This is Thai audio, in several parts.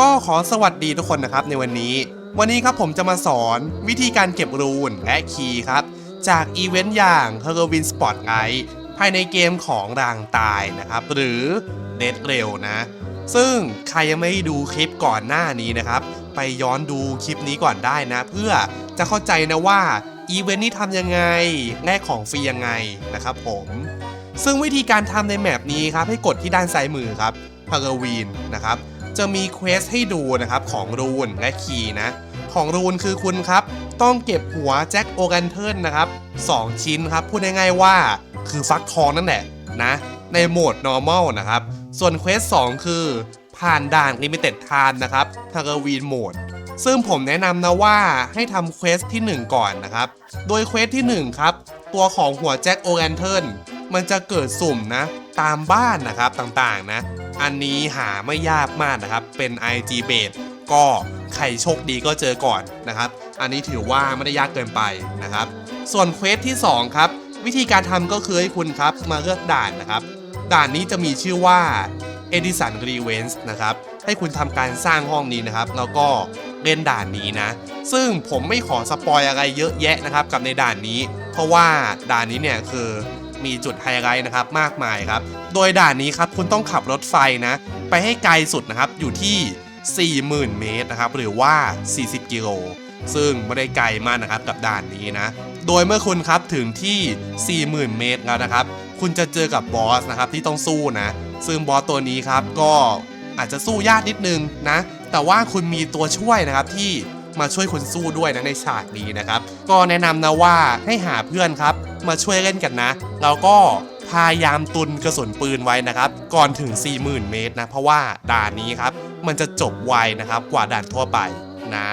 ก็ขอสวัสดีทุกคนนะครับในวันนี้ วันนี้ครับผมจะมาสอนวิธีการเก็บรูนและคีย์ครับ จากอีเวนต์อย่าง h a l o w e e n Spotlight ภายในเกมของรางตายนะครับ หรือ Dead r a i l นะ ซึ่งใครยังไม่ด้ดูคลิปก่อนหน้านี้นะครับ ไปย้อนดูคลิปนี้ก่อนได้นะ เพื่อจะเข้าใจนะว่าอีเวนต์นี้ทำยังไงแลกของฟรียังไงนะครับผมซึ่งวิธีการทำในแมปนี้ครับให้กดที่ด้านซ้ายมือครับฮาโลวีนนะครับ จะมีเควสให้ดูนะครับของรูนและคีนะ ของรูนคือคุณครับ ต้องเก็บหัวแจ็คโอกันเทิลนะครับ 2 ชิ้นครับ พูดง่ายๆว่าคือฟักทองนั่นแหละนะ ในโหมด normal นะครับ ส่วนเควส 2 คือ ผ่านด่าน limited time นะครับฮาโลวีนโหมดซึ่งผมแนะนำนะว่าให้ทำเควสที่ 1 ก่อนนะครับ โดยเควสที่ 1 ครับ ตัวของหัวแจ็คโอแอนเทิลมันจะเกิดสุ่มนะ ตามบ้านนะครับต่างๆนะ อันนี้หาไม่ยากมากนะครับ เป็น IG base ก็ใครโชคดีก็เจอก่อนนะครับ อันนี้ถือว่าไม่ได้ยากเกินไปนะครับ ส่วนเควสที่ 2 ครับ วิธีการทำก็คือให้คุณครับมาเลือกด่านนะครับ ด่านนี้จะมีชื่อว่า Edison r e v e n g e นะครับ ให้คุณทำการสร้างห้องนี้นะครับ แล้วก็เล่นด่านนี้นะ ซึ่งผมไม่ขอสปอยอะไรเยอะแยะนะครับกับในด่านนี้ เพราะว่าด่านนี้เนี่ยคือ มีจุดไฮไลท์นะครับมากมายครับ โดยด่านนี้ครับคุณต้องขับรถไฟนะ ไปให้ไกลสุดนะครับอยู่ที่ 40,000 เมตรนะครับหรือว่า 40 กิโลซึ่งไม่ได้ไกลมากนะครับกับด่านนี้นะ โดยเมื่อคุณครับถึงที่ 40,000 เมตรแล้วนะครับ คุณจะเจอกับบอสนะครับที่ต้องสู้นะ ซึ่งบอสตัวนี้ครับก็อาจจะสู้ยากนิดนึงนะ แต่ว่าคุณมีตัวช่วยนะครับที่ มาช่วยคุณสู้ด้วยนะในฉากนี้นะครับ ก็แนะนำนะว่าให้หาเพื่อนครับ มาช่วยเล่นกันนะ แล้วก็พยายามตุนกระสุนปืนไว้นะครับ ก่อนถึง 40,000 เมตรนะ เพราะว่าด่านนี้ครับ มันจะจบไวนะครับกว่าด่านทั่วไปนะ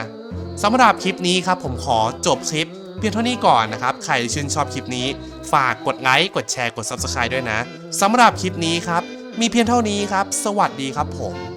สำหรับคลิปนี้ครับผมขอจบคลิปเพียงเท่านี้ก่อนนะครับ ใครชื่นชอบคลิปนี้ ฝากกดไลค์ กดแชร์ กด Subscribe ด้วยนะ สำหรับคลิปนี้ครับ มีเพียงเท่านี้ครับ สวัสดีครับผม